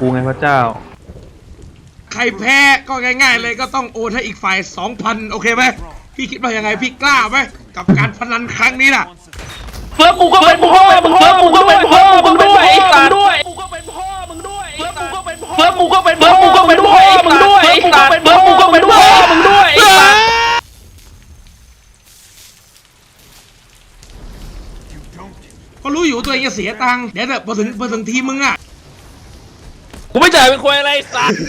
กูไงพระเจ้า ใครแพ้ก็ง่าย ๆ เลยก็ต้องโอนให้อีกฝ่ายสองพันโอเคไหมพี่คิดว่ายังไงพี่กล้าไหมกับการพนันครั้งนี้น่ะเฟิร์สกูก็เป็นพ่อมึงเฟิร์สกูก็เป็นพ่อมึงด้วยไอ้สัตว์ด้วยกูก็เป็นพ่อมึงด้วยเฟิร์สกูก็เป็นพ่อเฟิร์สกูก็เป็นพ่อมึงก็เป็นพ่อมึงด้วยไอ้สัตว์เฟิร์สกูก็เป็นพ่อมึงด้วยไอ้สัตว์ก็รู้อยู่ว่าตัวเองจะเสียตังค์เดี๋ยวแต่พอถึงพอถึงทีมมึงอะ กูไม่จ่ายเป็นควยอะไรสัตว์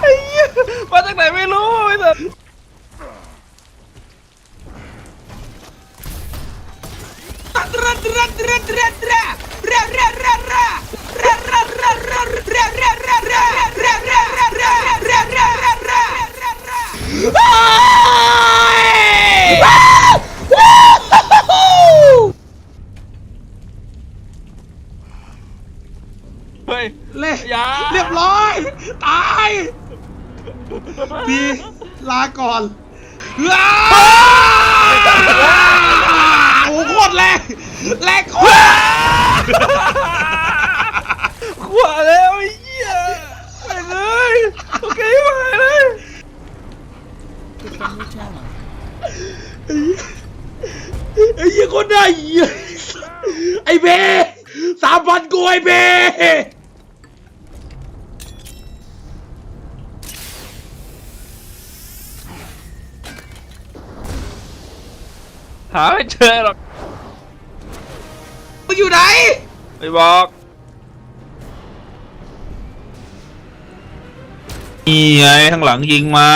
ไอ้เหี้ยมาจากไหนไม่รู้ไอ้สัตว์ตัดรัดรัดรัดรัดรัดรัดรัดรัดรัดรัดรัด เฮ้ย เละอย่า เรียบร้อย ตายพี่ลาก่อนว้าวโอ้โหโคตรแรงแรงโคตรขวาแล้วไอ้เหี้ยไปเลยโอเคมาเลยไอ้เหี้ยคนได้เหี้ยไอ้เบสามพันกูไอ้เบ หาไม่เจอหรอกมึงอยู่ไหนไม่บอกนี่ไงข้างหลังยิงมา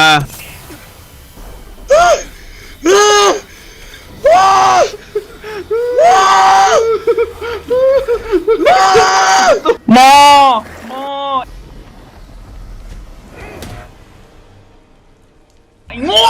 มอมอไอ้งัว